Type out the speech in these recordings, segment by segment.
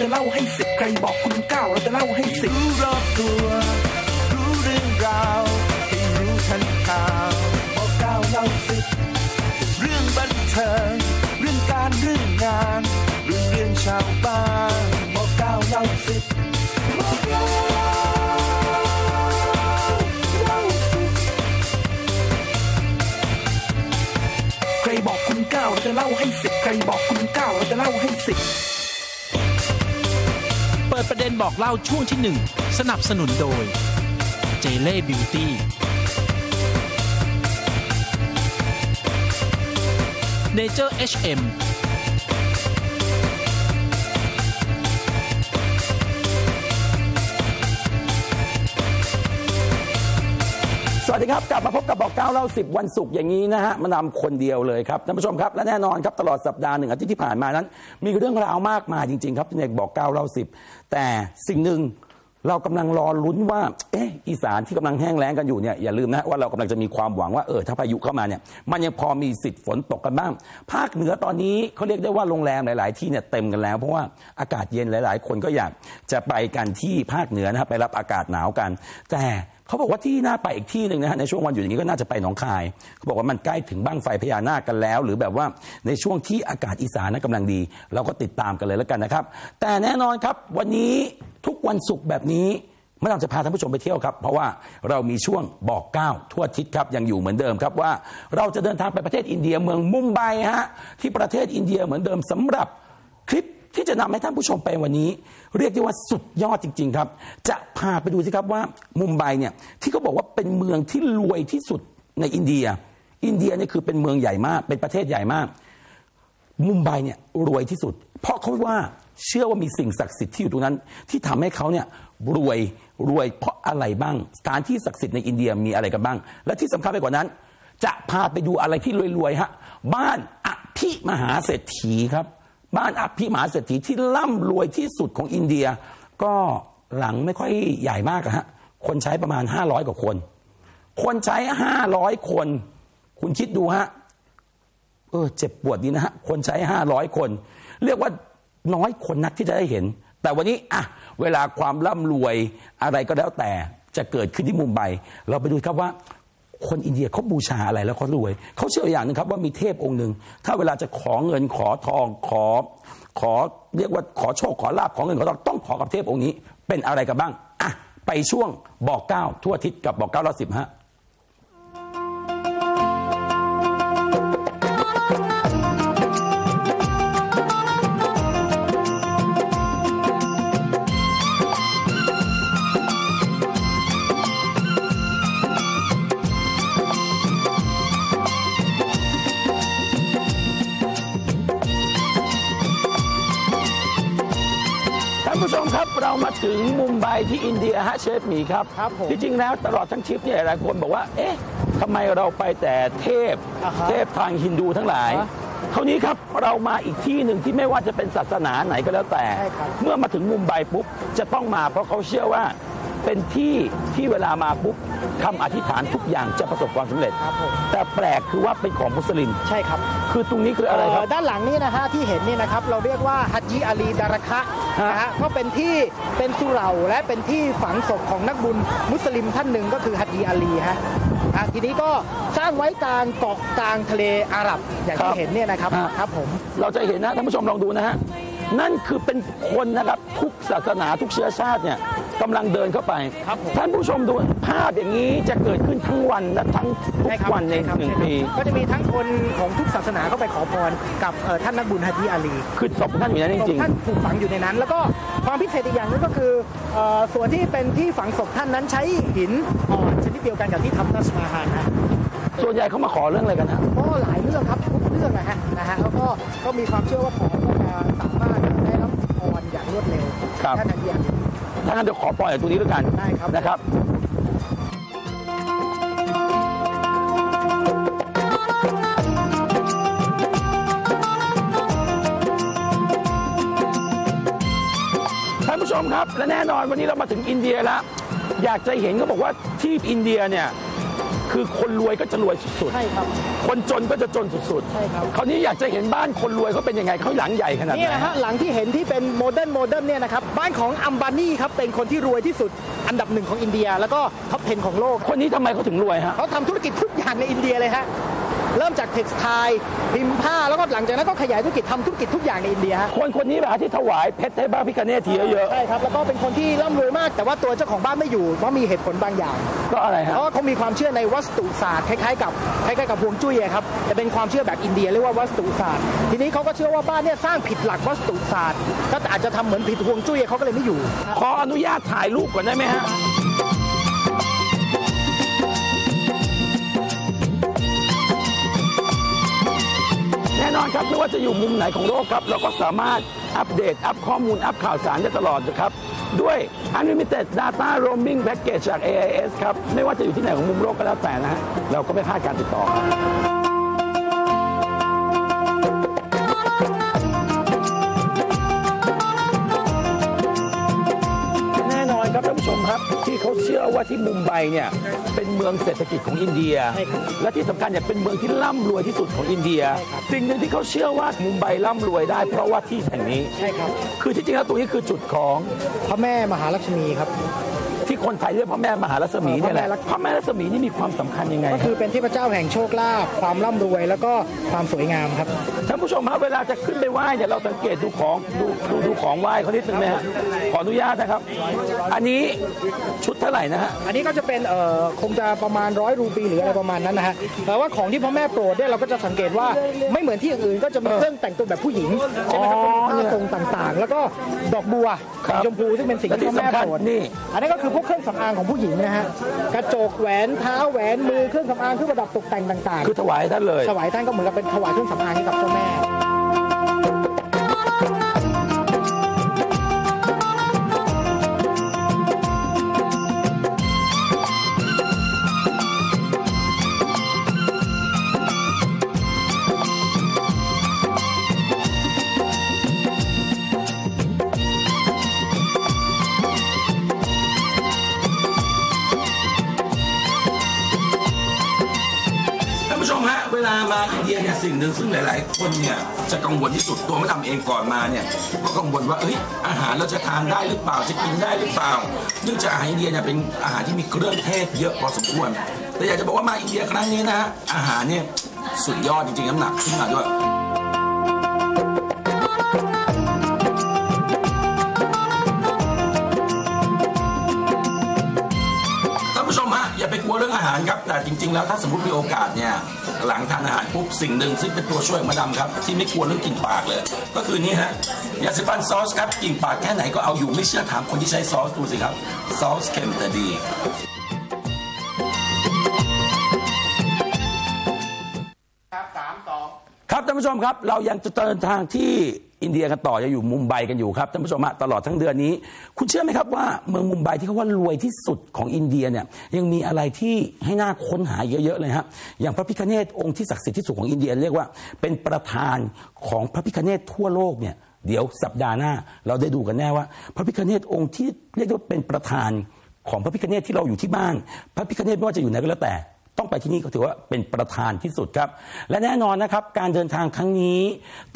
จะเล่าให้สิบใครบอกคุณเก้าเราจะเล่าให้สิบรู้รอบตัว รู้เรื่องราวให้รู้ทันข่าวบอกเก้าเล่าสิบเรื่องบันเทิงเรื่องการเรื่องงานเรื่องเรื่องชาวบ้านบอกเก้าเล่าสิบบอกเก้าเล่าสิบใครบอกคุณเก้าเราจะเล่าให้สิบใครบอกคุณเก้าเราจะเล่าให้สิบ ประเด็นบอกเล่าช่วงที่หนึ่งสนับสนุนโดยเจเล่บิวตี้เนเจอร์ HM ส วัสดีครับ กลับมาพบกับบอกเก้าเล่าสิบวันศุกร์อย่างนี้นะฮะมานำคนเดียวเลยครับท่านผู้ชมครับและแน่นอนครับตลอดสัปดาห์หนึ่งอาทิตย์ที่ผ่านมานั้น มีเรื่องราวมากมายจริง ๆ ครับที่ในบอกเก้าเล่าสิบแต่สิ่งหนึ่งเรากำลังรอลุ้นว่าเอออีสานที่กำลังแห้งแล้งกันอยู่เนี่ยอย่าลืมนะว่าเรากำลังจะมีความหวังว่าเออถ้าพายุเข้ามาเนี่ยมันยังพอมีสิทธิ์ฝนตกกันบ้าง ภาคเหนือตอนนี้เขาเรียกได้ว่าโรงแรมหลาย ๆ ที่เนี่ยเต็มกันแล้ว เพราะว่าอากาศเย็นหลาย ๆ คนก็อยากจะไปกันที่ภาคเหนือนะครับไปรับอากาศหนาวกัน แต่ เขาบอกว่าที่น่าไปอีกที่หนึ่งนะฮะในช่วงวันหยุดอย่างนี้ก็น่าจะไปหนองคายเขาบอกว่ามันใกล้ถึงบ้างไฟพญานาคกันแล้ว หรือแบบว่าในช่วงที่อากาศอีสานนั้นกำลังดี เราก็ติดตามกันเลยแล้วกันนะครับ แต่แน่นอนครับวันนี้ทุกวันศุกร์แบบนี้ไม่ต้อจะพาท่านผู้ชมไปเที่ยวครับ เพราะว่าเรามีช่วงบอกเก้าทั่วทิศครับยังอยู่เหมือนเดิมครับว่า เราจะเดินทางไปประเทศอินเดียเมืองมุมไบฮะที่ประเทศอินเดียเหมือนเดิมสำหรับคลิป ที่จะนำให้ท่านผู้ชมไปวันนี้ เรียกได้ว่าสุดยอดจริง ๆ ครับ จะพาไปดูสิครับว่ามุมไบเนี่ยที่เขาบอกว่าเป็นเมืองที่รวยที่สุดในอินเดีย อินเดียเนี่ยคือเป็นเมืองใหญ่มาก เป็นประเทศใหญ่มาก มุมไบเนี่ยรวยที่สุด เพราะเขาว่าเชื่อว่ามีสิ่งศักดิ์สิทธิ์ที่อยู่ตรงนั้น ที่ทำให้เขาเนี่ยรวยรวยเพราะอะไรบ้าง สถานที่ศักดิ์สิทธิ์ในอินเดียมีอะไรกันบ้าง และที่สำคัญไปกว่านั้น จะพาไปดูอะไรที่รวยๆฮะบ้านอภิมหาเศรษฐีครับ บ้านอภิมหาเศรษฐีที่ร่ำรวยที่สุดของอินเดีย ก็หลังไม่ค่อยใหญ่มากอะฮะคนใช้ประมาณ 500 กว่าคน คนใช้ 500 คน คุณคิดดูฮะเออเจ็บปวดดีนะฮะคนใช้ 500 คน เรียกว่าน้อยคนนักที่จะได้เห็น แต่วันนี้อะเวลาความร่ำรวยอะไรก็แล้วแต่จะเกิดขึ้นที่มุมไบเราไปดูครับว่า คนอินเดียเขาบูชาอะไรแล้วเขารวยเขาเชื่ออย่างหนึ่งครับว่ามีเทพองค์หนึ่งถ้าเวลาจะขอเงินขอทองขอ ขอเรียกว่าขอโชคขอลาบขอเงินขอทองต้องขอกับเทพองค์นี้ เป็นอะไรกันบ้างอะไปช่วงบอกเก้าทั่วอาทิศกับบอกเก้าร้อยสิบฮะ ครับเรามาถึงมุมไบที่อินเดียฮะเชฟหมีครับครับผมที่จริงแล้วตลอดทั้งทริปเนี่ยหลายคนบอกว่า เอ๊ะทำไมเราไปแต่เทพ อ่าฮะเทพทางฮินดูทั้งหลาย อ่าฮะคราวนี้ครับเรามาอีกที่หนึ่งที่ไม่ว่าจะเป็นศาสนาไหนก็แล้วแต่ ใช่ครับ เมื่อมาถึงมุมไบปุ๊บจะต้องมาเพราะเขาเชื่อว่า เป็นที่ที่เวลามาปุ๊บคำอธิษฐานทุกอย่างจะประสบความสำเร็จ ครับผมแต่แปลกคือว่าเป็นของมุสลิม ใช่ครับคือตรงนี้คืออะไรครับเอ่อด้านหลังนี้นะฮะที่เห็นนี่นะครับเราเรียกว่าฮัจญีอาลีดาระคะฮะ นะฮะก็เป็นที่เป็นสุเหร่าและเป็นที่ฝังศพของนักบุญมุสลิมท่านหนึ่งก็คือฮัจญีอาลีฮะอะทีนี้ก็สร้างไว้กลางเกาะกลางทะเลอาหรับอย่างคที่รับเห็นเนี่ยนะครับฮะครับผม เราจะเห็นนะท่านผู้ชมลองดูนะฮะ นั่นคือเป็นคนนะครับทุกศาสนาทุกเชื้อชาติเนี่ยกำลังเดินเข้าไป ครับผม ท่านผู้ชมดูภาพอย่างนี้จะเกิดขึ้นทั้งวันและทั้งทุใช่กครับวันในช่ครับหนึ่งช่ครับปี ก็จะมีทั้งคนของทุกศาสนาเข้าไปขอพรกับเอ่อท่านนักบุญฮัจญีอาลีคือศพท่านอยู่ในนั้นจศพริงท่านถูกฝังอยู่ในนั้น แล้วก็ความพิเศษอีกอย่างหนึงก็คือเอ่อส่วนที่เป็นที่ฝังศพท่านนั้นใช้หินอ่อนชนิดเดียวกันกับที่ทำทัชมาฮาลนะ ๆ ส่วนใหญ่เขามาขอเรื่องอะไรกันฮะ ก็หลายเรื่องครับทุกเรื่องนะฮะนะฮะแล้วก็ก็มีความเชื่อว่าขอ วดเร็วครับ ท่านอาเดียน ถ้างั้นเดี๋ยวขอปล่อยตรงนี้ด้วยกันได้ครับ นะครับ ท่านผู้ชมครับ และแน่นอนวันนี้เรามาถึงอินเดียแล้ว อยากจะเห็นเขาบอกว่าที่อินเดียเนี่ย คือคนรวยก็จะรวยสุดใช่ครับ ๆ คนจนก็จะจนสุดๆใช่ครับคราวนี้อยากจะเห็นบ้านคนรวยเขาเป็นยังไงเขาหลังใหญ่ขนาดไหนนี่นะฮะหลังที่เห็นที่เป็นโมเดิร์นโมเดิร์นเนี่ยนะครับบ้านของอัมบานีครับเป็นคนที่รวยที่สุดอันดับหนึ่งของอินเดีย แล้วก็ท็อป 10 ของโลก คนนี้ทำไมเขาถึงรวยฮะ เขาทำธุรกิจทุกอย่างในอินเดียเลยฮะ เริ่มจากเท็กซ์ไทพิมพ์ผ้าแล้วก็หลังจากนั้นก็ขยายธุรกิจทำธุรกิจทุกอย่างในอินเดียฮะคนคนนี้แบบที่ถวายเพชรให้บ้าพิคเนตทีเยอะใช่ครับแล้วก็เป็นคนที่ร่ำรวยมาก แต่ว่าตัวเจ้าของบ้านไม่อยู่เพราะมีเหตุผลบางอย่าง ๆก็อะไรฮะ เพราะว่าเขามีความเชื่อในวัสตุศาสตร์คล้ายๆกับคล้ายๆกับฮวงจุ้ยอะครับแต่เป็นความเชื่อแบบอินเดียเรียกว่าวัสตุศาสตร์ ทีนี้เขาก็เชื่อว่าบ้านเนี่ยสร้างผิดหลักวัสตุศาสตร์ ก็อาจจะทำเหมือนผิดฮวงจุ้ยเขาก็เลยไม่อยู่ ขออนุญาตถ่ายรูปก่อนได้ไหมฮะ อนครับไม่ว่าจะอยู่มุมไหนของโลกครับ เราก็สามารถอัปเดต อัปข้อมูล อัปข่าวสารได้ตลอดนะครับ ด้วย Unlimited Data Roaming Package จาก AIS ครับ ไม่ว่าจะอยู่ที่ไหนของมุมโลกก็แล้วแต่นะฮะเราก็ไม่พลาดการติดต่อครับ ครับท่านผู้ชมครับที่เขาเชื่อว่าที่มุมไบเนี่ยเป็นเมืองเศรษฐกิจของอินเดียใช่ครับและที่สำคัญเนี่ยเป็นเมืองที่ร่ำรวยที่สุดของอินเดีย สิ่งหนึ่งที่เขาเชื่อว่ามุมไบร่ำรวยได้ เพราะว่าที่แห่งนี้ ใช่ครับ คือที่จริงแล้วตรงนี้คือจุดของพระแม่มหาลักษมีครับที่ คนไทยเรียกพระแม่มหารัศมีเนี่ยแหละพพระแม่รัศมีนี่มีความสำคัญยังไง ก็คือเป็นเทพเจ้าแห่งโชคลาภความร่ำรวย แล้วก็ความสวยงามครับท่านผู้ชมครับเวลาจะขึ้นไปไหว้เนี่ยเราสังเกตดูของดูดูดูของไหว้เขานิดนึงไหมฮะขออนุญาตนะครับ อันนี้ชุดเท่าไหร่นะฮะอันนี้ก็จะเป็นเอ่อคงจะประมาณร้อยรูปีหรืออะไรประมาณนั้นนะฮะแต่ว่าของที่พระแม่โปรดเนี่ยเราก็จะสังเกตว่าไม่เหมือนที่อื่นๆก็จะมีเครื่องแต่งตัวแบบผู้หญิงใช่ไหมครับอ๋อเป็นผ้าทรงต่างๆ แล้วก็ดอกบัวครัสีบชมพูซึ่งเป็นสิ่งที่พระแม่โปรดและที่สำคัญนี่อันนี้นก็คือพวกเครื่องสำอางของผู้หญิงนะฮะกระจกแหวนเท้าแหวนมือเครื่องสำอางเครื่องประดับตกแต่งต่างคือถวายให้ท่านเลยๆถวายท่านก็เหมือนกับเป็นถวายเครื่องสำอางให้กับเจ้าแม่ หนึ่งหลาย ๆ คนเนี่ยจะกังวลที่สุดตัวมะดำเองก่อนมาเนี่ยก็กังวลว่าเอ้ยอาหารเราจะทานได้หรือเปล่าจะกินได้หรือเปล่า เนื่องจากอาหารอินเดียเนี่ยเป็นอาหารที่มีเครื่องเทศเยอะพอสมควรแต่อยากจะบอกว่ามาอินเดียครั้งนี้นะฮะอาหารเนี่ยสุดยอดจริง ๆ น้ำหนักขึ้นมาด้วย รับแต่จริง ๆ แล้วถ้าสมมติมีโอกาสเนี่ยหลังทานอาหารปุ๊บสิ่งหนึ่งซึ่งเป็นตัวช่วยของมาดามครับ ที่ไม่กลัวเรื่องกลิ่นปากเลย ก็คือนี่ฮะยาสีฟันซอสครับกลิ่นปากแค่ไหนก็เอาอยู่ไม่เชื่อถามคนที่ใช้ซอสดูสิครับซอสเค็มแต่ดีครับท่านผู้ชมครับ เรายังจะเดินทางที่ อินเดียกันต่อจะอยู่มุมไบกันอยู่ครับท่านผู้ชมฮะตลอดทั้งเดือนนี้ คุณเชื่อไหมครับว่าเมืองมุมไบที่เขาว่ารวยที่สุดของอินเดียเนี่ยยังมีอะไรที่ให้น่าค้นหาเยอะๆเลยฮะอย่างพระพิฆเนศองค์ที่ศักดิ์สิทธิ์ที่สุดของอินเดียเรียกว่า เป็นประธานของพระพิฆเนศทั่วโลกเนี่ยเดี๋ยวสัปดาห์หน้า เราได้ดูกันแน่ว่า พระพิฆเนศองค์ที่เรียกว่าเป็นประธานของพระพิฆเนศที่เราอยู่ที่บ้าน พระพิฆเนศไม่ว่าจะอยู่ไหนก็แล้วแต่ ต้องไปที่นี่ก็ถือว่าเป็นประธานที่สุดครับ และแน่นอนนะครับการเดินทางครั้งนี้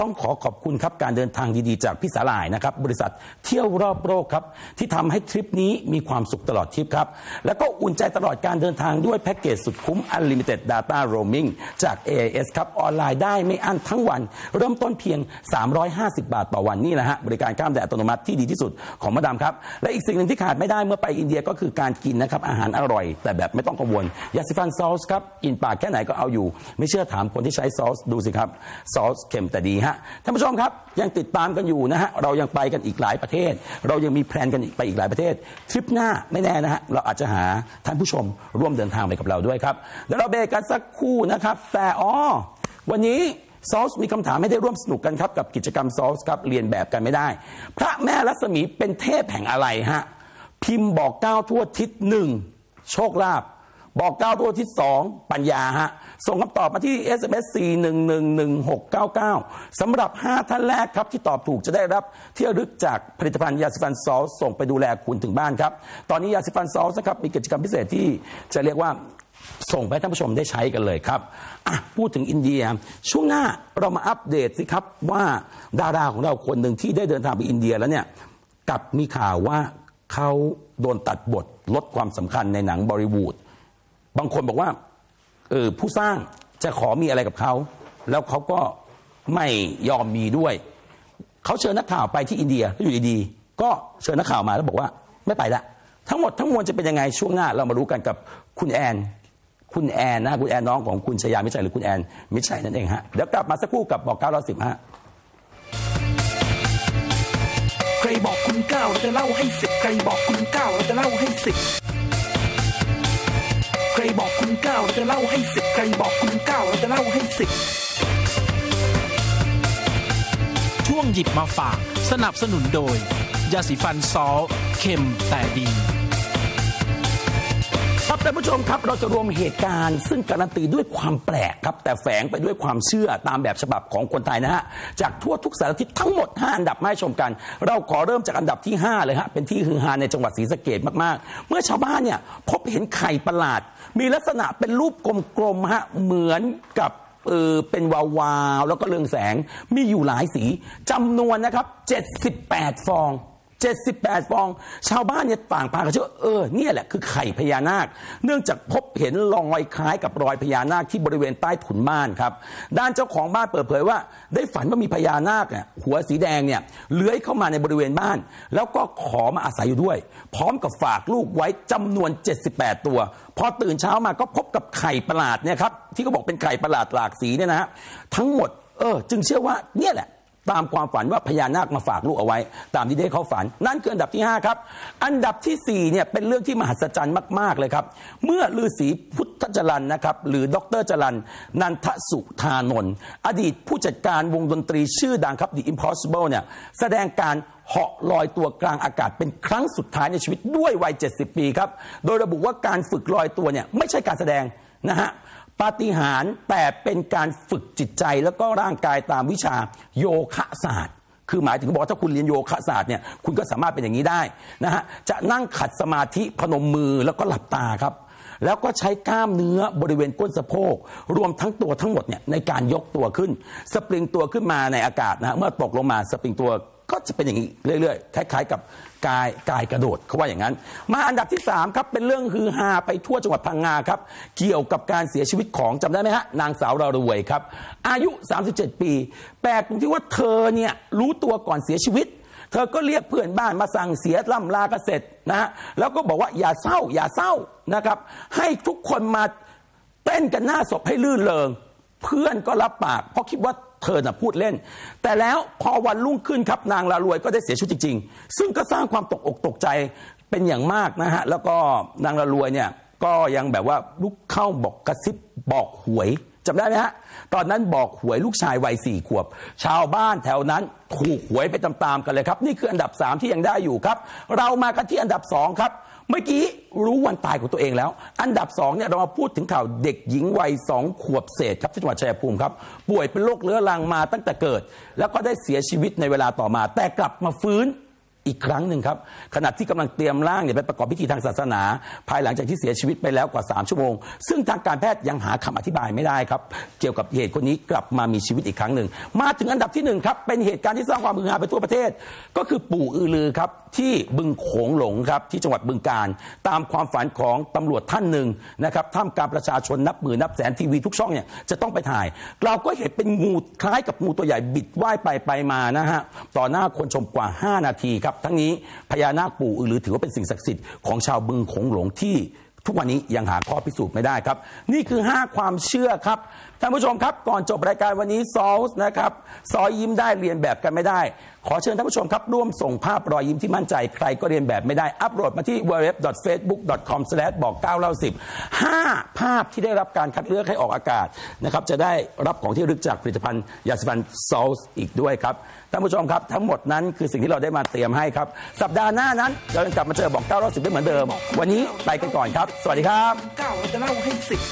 ต้องขอขอบคุณครับการเดินทางดีๆ จากพี่สาหร่ายนะครับบริษัทเที่ยวรอบโลกครับที่ทำให้ทริปนี้มีความสุขตลอดทริปครับ แล้วก็อุ่นใจตลอดการเดินทางด้วยแพ็กเกจสุดคุ้ม Unlimited Data Roaming จาก AIS ครับออนไลน์ได้ไม่อั้นทั้งวัน เริ่มต้นเพียง 350 บาทต่อวันนี่แหละฮะบริการข้ามแดนอัตโนมัติที่ดีที่สุดของมาดามครับและอีกสิ่งหนึ่งที่ขาดไม่ได้เมื่อไปอินเดียก็คือการกินนะครับอาหารอร่อย แต่แบบไม่ต้องกังวลยาสีฟันซอสครับกินปากแค่ไหนก็เอาอยู่ ไม่เชื่อถามคนที่ใช้ซอสดูสิครับซอสเค็มแต่ดีฮะท่านผู้ชมครับยังติดตามกันอยู่นะฮะเรายังไปกันอีกหลายประเทศ เรายังมีแพลนกันไปอีกหลายประเทศทริปหน้าไม่แน่นะฮะเราอาจจะหาท่านผู้ชมร่วมเดินทางไปกับเราด้วยครับเดี๋ยวเราเบรกกันสักครู่นะครับ แต่อ๋อวันนี้ซอสมีคำถามให้ได้ร่วมสนุกกันครับ กับกิจกรรมซอสครับเรียนแบบกันไม่ได้ พระแม่รัศมีเป็นเทพแห่งอะไรฮะพิมพ์บอกเก้าทั่วทิศหนึ่งโชคลาภ บอกเก้าทั่วทิศสองปัญญาฮะ ส่งคำตอบมาที่ SMS 4111699สำหรับ 5 ท่านแรกครับ ที่ตอบถูกจะได้รับเที่ระลึกจากผลิตภัณฑ์ยาสีฟันซอสส่งไปดูแลคุณถึงบ้านครับ ตอนนี้ยาสีฟันซอสนะครับ มีกิจกรรมพิเศษที่จะเรียกว่าส่งไปให้ท่านผู้ชมได้ใช้กันเลยครับอะพูดถึงอินเดีย ช่วงหน้าเรามาอัปเดตสิครับว่าดาราของเราคนหนึ่งที่ได้เดินทางไปอินเดียแล้วเนี่ยกับมีข่าวว่าเขาโดนตัดบทลดความสำคัญในหนังบอลิวูด บางคนบอกว่าเออผู้สร้างจะขอมีอะไรกับเขา แล้วเขาก็ไม่ยอมมีด้วย เขาเชิญนักข่าวไปที่อินเดียแล้อยู่ดีๆก็เชิญนักข่าวมาแล้วบอกว่า ไม่ไปละทั้งหมดทั้งมวลจะเป็นยังไงช่วงหน้า เรามารู้กันกับคุณแอน คุณแอนนะคุณแอนน้องของคุณชยามิชัยหรือคุณแอนมิชัยนั่นเองฮะเดี๋ยวกลับมาสักครู่กับบอกเก้าร้อยสิบฮะใครบอกคุณเก้าเราจะเล่าให้สิบใครบอกคุณเก้าเราจะเล่าให้สิบาเราจะเล่าให้สิบใครบอกคุณเก้าเราจะเล่าให้สิบช่วงหยิบมาฝาก สนับสนุนโดย ยาสีฟันซอลเค็มแต่ดี ครับท่านผู้ชมครับเราจะรวมเหตุการณ์ ซึ่งการันตีด้วยความแปลกครับ แต่แฝงไปด้วยความเชื่อตามแบบฉบับของคนไทยนะฮะจากทั่วทุกสารทิศทั้งหมด 5 อันดับมาให้ชมกัน เราขอเริ่มจากอันดับที่ 5 เลยฮะเป็นที่ฮือฮาในจังหวัดศรีสะเกดมากๆ เมื่อชาวบ้านเนี่ยพบเห็นไข่ประหลาด มีลักษณะเป็นรูปกลมๆฮะเหมือนกับเออเป็นวาวๆแล้วก็เรืองแสงมีอยู่หลายสีจำนวนนะครับ78 ฟอง 78 ฟอง ชาวบ้านเนี่ยต่างพากันเชื่อว่าเออเนี่ยแหละคือไข่พญานาค เนื่องจากพบเห็นรอยคล้ายกับรอยพญานาคที่บริเวณใต้ถุนบ้านครับ ด้านเจ้าของบ้านเปิดเผยว่า ได้ฝันว่ามีพญานาคเนี่ยหัวสีแดงเนี่ยเลื้อยเข้ามาในบริเวณบ้าน แล้วก็ขอมาอาศัยอยู่ด้วย พร้อมกับฝากลูกไว้จำนวน 78 ตัว พอตื่นเช้ามาก็พบกับไข่ประหลาดเนี่ยครับที่เขาบอกเป็นไข่ประหลาดหลากสีเนี่ยนะฮะทั้งหมดเออจึงเชื่อว่าเนี่ยแหละ ตามความฝันว่าพญานาคมาฝากลูกเอาไว้ ตามที่ได้เขาฝัน นั่นคืออันดับที่ 5 ครับ อันดับที่4เนี่ยเป็นเรื่องที่มหัศจรรย์มาก ๆ เลยครับ เมื่อฤาษีพุทธจรันนะครับ หรือดรจรันนันทสุธานนท์อดีตผู้จัดการวงดนตรีชื่อดังครับ The Impossible เนี่ยแสดงการเหาะลอยตัวกลางอากาศเป็นครั้งสุดท้ายในชีวิตด้วยวัย 70 ปีครับ โดยระบุว่าการฝึกลอยตัวเนี่ยไม่ใช่การแสดงนะฮะ ปาฏิหาริย์แต่เป็นการฝึกจิตใจแล้วก็ร่างกายตามวิชาโยคะศาสตร์ คือหมายถึงบอกว่าถ้าคุณเรียนโยคะศาสตร์เนี่ยคุณก็สามารถเป็นอย่างนี้ได้นะฮะจะนั่งขัดสมาธิพนมมือแล้วก็หลับตาครับ แล้วก็ใช้กล้ามเนื้อบริเวณก้นสะโพก รวมทั้งตัวทั้งหมดเนี่ยในการยกตัวขึ้น สปริงตัวขึ้นมาในอากาศนะฮะเมื่อตกลงมาสปริงตัวก็จะเป็นอย่างนี้เรื่อยๆคล้ายๆกับ กายกายกระโดดเขาว่าอย่างนั้น มาอันดับที่3ครับเป็นเรื่องฮือฮาไปทั่วจังหวัดพังงาครับเกี่ยวกับการเสียชีวิตของจำได้ไหมฮะนางสาวรารวยครับ อายุ 37 ปีแปลกตรงที่ว่าเธอเนี่ยรู้ตัวก่อนเสียชีวิต เธอก็เรียกเพื่อนบ้านมาสั่งเสียล่ำลากเสร็จนะฮะแล้วก็บอกว่าอย่าเศร้าอย่าเศร้านะครับ ให้ทุกคนมาเต้นกันหน้าศพให้ลื่นเริงเพื่อนก็รับปาก เพราะคิดว่า เธอน่ะพูดเล่น แต่แล้วพอวันรุ่งขึ้นครับนางลารวยก็ได้เสียชีวิตจริง ๆ ซึ่งก็สร้างความตกอกตกใจเป็นอย่างมากนะฮะแล้วก็นางลารวยเนี่ยก็ยังแบบว่าลุกเข้าบอกกระซิบบอกหวยจำได้ไหมฮะ ตอนนั้นบอกหวยลูกชายวัยสี่ขวบ ชาวบ้านแถวนั้นถูกหวยไปตามๆกันเลยครับ นี่คืออันดับ 3 ที่ยังได้อยู่ครับ เรามากันที่อันดับ 2 ครับ เมื่อกี้รู้วันตายของตัวเองแล้ว อันดับสองเนี่ยเรามาพูดถึงข่าวเด็กหญิงวัยสองขวบเศษครับที่จังหวัดชัยภูมิครับ ป่วยเป็นโรคเรื้อรังมาตั้งแต่เกิด แล้วก็ได้เสียชีวิตในเวลาต่อมา แต่กลับมาฟื้น อีกครั้งหนึ่งครับขณะที่กำลังเตรียมร่างเนี่ยไปประกอบพิธีทางศาสนา ภายหลังจากที่เสียชีวิตไปแล้วกว่า 3 ชั่วโมง ซึ่งทางการแพทย์ยังหาคำอธิบายไม่ได้ครับ เกี่ยวกับเหตุคนนี้กลับมามีชีวิตอีกครั้งหนึ่ง มาถึงอันดับที่หนึ่งครับเป็นเหตุการณ์ที่สร้างความมือฮาไปทั่วประเทศ ก็คือปู่อือลือครับที่บึงโขงหลงครับที่จังหวัดบึงการ ตามความฝันของตำรวจท่านหนึ่งนะครับท่ามกลางประชาชนนับหมื่นนับแสนทีวีทุกช่องเนี่ยจะต้องไปถ่าย เราก็เห็นเป็นงูคล้ายกับงูตัวใหญ่บิดว่ายไปไปมานะฮะต่อหน้าคนชมกว่า 5 นาทีครับทั้งนี้พญานาคปู่อือรือถือว่าเป็นสิ่งศักดิ์สิทธิ์ของชาวบึงโขงหลงที่ทุกวันนี้ยังหาข้อพิสูจน์ไม่ได้ครับ นี่คือ 5 ความเชื่อครับท่านผู้ชมครับ ก่อนจบรายการวันนี้ซอลส์นะครับซอยยิ้มได้เรียนแบบกันไม่ได้ ขอเชิญท่านผู้ชมครับ ร่วมส่งภาพรอยยิ้มที่มั่นใจใครก็เรียนแบบไม่ได้ อัปโหลดมาที่ www.facebook.com บอก9เล่า10 5 ภาพที่ได้รับการคัดเลือกให้ออกอากาศนะครับจะได้รับของที่ระลึกจากผลิตภัณฑ์ยาสีฟันซอลส์อีกด้วยครับท่านผู้ชมครับ ทั้งหมดนั้นคือสิ่งที่เราได้มาเตรียมให้ครับ สัปดาห์หน้านั้นเราจะกลับมาเจอบอก9เล่า10ได้เหมือนเดิม วันนี้ไปกันก่อนครับ สวัสดีครับเก้าเราจะเล่าให้สิบ